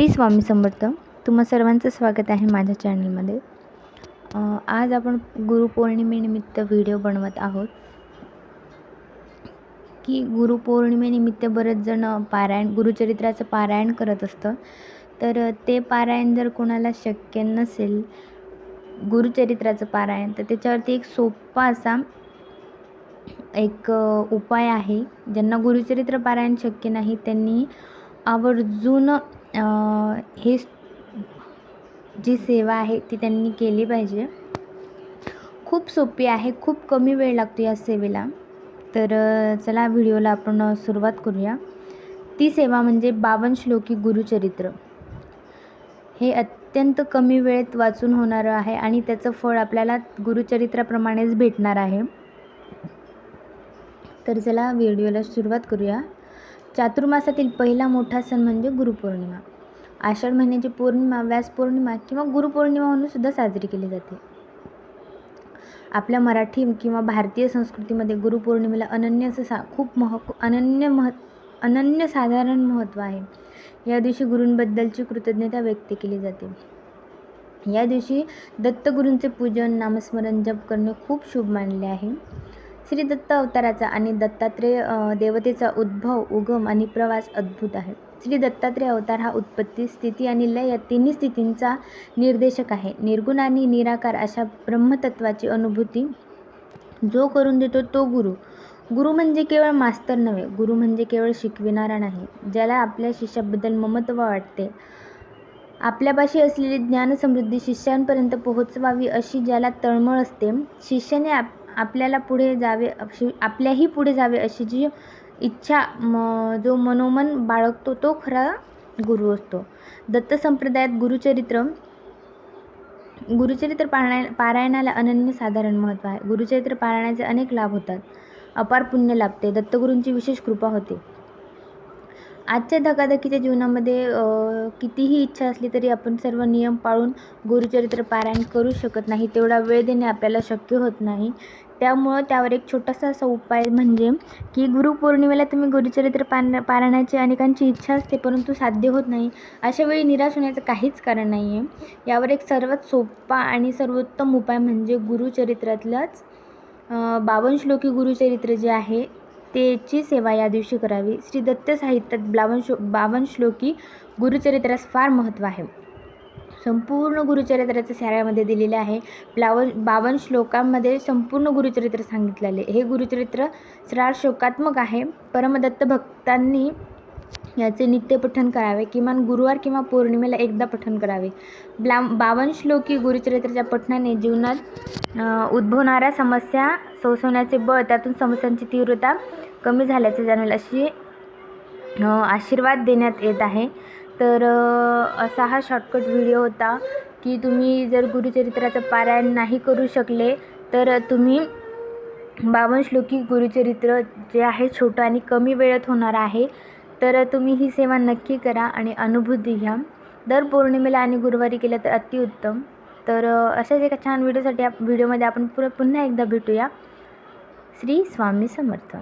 श्री स्वामी समर्थ. तुम्हा सर्वांचं स्वागत आहे माझ्या चॅनलमध्ये. आज आपण गुरुपौर्णिमेनिमित्त व्हिडिओ बनवत आहोत. की गुरुपौर्णिमेनिमित्त बरेच जण पारायण गुरुचरित्राचं पारायण करत असतं. तर ते पारायण जर कोणाला शक्य नसेल गुरुचरित्राचं पारायण तर त्याच्यावरती एक सोपा असा एक उपाय आहे. ज्यांना गुरुचरित्र पारायण शक्य नाही त्यांनी आवर्जून हे जी सेवा आहे ती त्यांनी केली पाहिजे. खूप सोपी आहे खूप कमी वेळ लागतो या सेवेला. तर चला व्हिडिओला आपण सुरुवात करूया. ती सेवा म्हणजे बावन श्लोकी गुरुचरित्र. हे अत्यंत कमी वेळेत वाचून होणारं आहे आणि त्याचं फळ आपल्याला गुरुचरित्राप्रमाणेच भेटणार आहे. तर चला व्हिडिओला सुरुवात करूया. चातुर्मासातील पहिला मोठा सण म्हणजे गुरुपौर्णिमा. आषाढ महिन्याची पौर्णिमा व्यास पौर्णिमा किंवा गुरुपौर्णिमा म्हणून सुद्धा साजरी केली जाते. आपल्या मराठी किंवा भारतीय संस्कृतीमध्ये गुरुपौर्णिमेला अनन्य असं सा खूप मह अनन्य मह अनन्यसाधारण महत्त्व आहे. या दिवशी गुरूंबद्दलची कृतज्ञता व्यक्त केली जाते. या दिवशी दत्तगुरूंचे पूजन नामस्मरण जप करणे खूप शुभ मानले आहे. श्री दत्त अवताराचा आणि दत्तात्रेय देवतेचा उद्भव उगम आणि प्रवास अद्भुत आहे. श्री दत्तात्रेय अवतार हा उत्पत्ती स्थिती आणि लय या तिन्ही स्थितींचा निर्देशक आहे. निर्गुण आणि निराकार अशा ब्रह्मतत्वाची अनुभूती जो करून देतो तो गुरु. गुरु म्हणजे केवळ मास्तर नव्हे गुरु म्हणजे केवळ शिकविणारा नाही ज्याला आपल्या शिष्याबद्दल ममत्व वाटते. आपल्यापाशी असलेली ज्ञानसमृद्धी शिष्यांपर्यंत पोहोचवावी अशी ज्याला तळमळ असते शिष्याने आप आपल्याला पुढे जावे अशी आपल्याही पुढे जावे अशी जी इच्छा म जो मनोमन बाळगतो तो खरा गुरु असतो. दत्त संप्रदायात गुरुचरित्र गुरुचरित्र पारायण पारायणाला अनन्यसाधारण महत्त्व आहे. गुरुचरित्र पारायणाचे अनेक लाभ होतात. अपार पुण्य लाभते. दत्तगुरूंची विशेष कृपा होते. आजच्या धकाधकीच्या जीवनामध्ये कितीही इच्छा असली तरी आपण सर्व नियम पाळून गुरुचरित्र पारायण करू शकत नाही. तेवढा वेळ देणे आपल्याला शक्य होत नाही. त्यामुळं त्यावर एक छोटासा असा उपाय म्हणजे की गुरुपौर्णिमेला तुम्ही गुरुचरित्र पान पारायणाची अनेकांची इच्छा असते परंतु साध्य होत नाही. अशा वेळी निराश होण्याचं काहीच कारण नाही आहे यावर एक सर्वात सोपा आणि सर्वोत्तम उपाय म्हणजे गुरुचरित्रातलंच बावन श्लोकी गुरुचरित्र जे आहे तेची सेवा या दिवशी करावी. श्री दत्त साहित्यात बावन श्लो बावन श्लोकी गुरुचरित्रास फार महत्त्व आहे. संपूर्ण गुरुचरित्राच्या साऱ्यामध्ये दिलेले आहे. ब्लावन बावन श्लोकांमध्ये संपूर्ण गुरुचरित्र सांगितलेले हे गुरुचरित्र श्रार शोकात्मक आहे. परमदत्त भक्तांनी याचे नित्य पठण करावे. किमान गुरुवार किंवा पौर्णिमेला एकदा पठण करावे. ब्ला बावन श्लोकी गुरुचरित्राच्या पठणाने जीवनात उद्भवणाऱ्या समस्या सोसवण्याचे बळ त्यातून समस्यांची तीव्रता कमी झाल्याचे जाणवेल अशी आशीर्वाद देण्यात येत आहे. तर असा हा शॉर्टकट व्हिडिओ होता की तुम्ही जर गुरुचरित्राचं पारायण नाही करू शकले तर तुम्ही बावन श्लोकी गुरुचरित्र जे आहे छोटं आणि कमी वेळेत होणार आहे तर तुम्ही ही सेवा नक्की करा आणि अनुभूती घ्या. दर पौर्णिमेला आणि गुरुवारी केलं तर अतिउत्तम. तर अशाच एका छान व्हिडिओसाठी आप व्हिडिओमध्ये आपण पुन्हा पुन्हा एकदा भेटूया. श्री स्वामी समर्थ.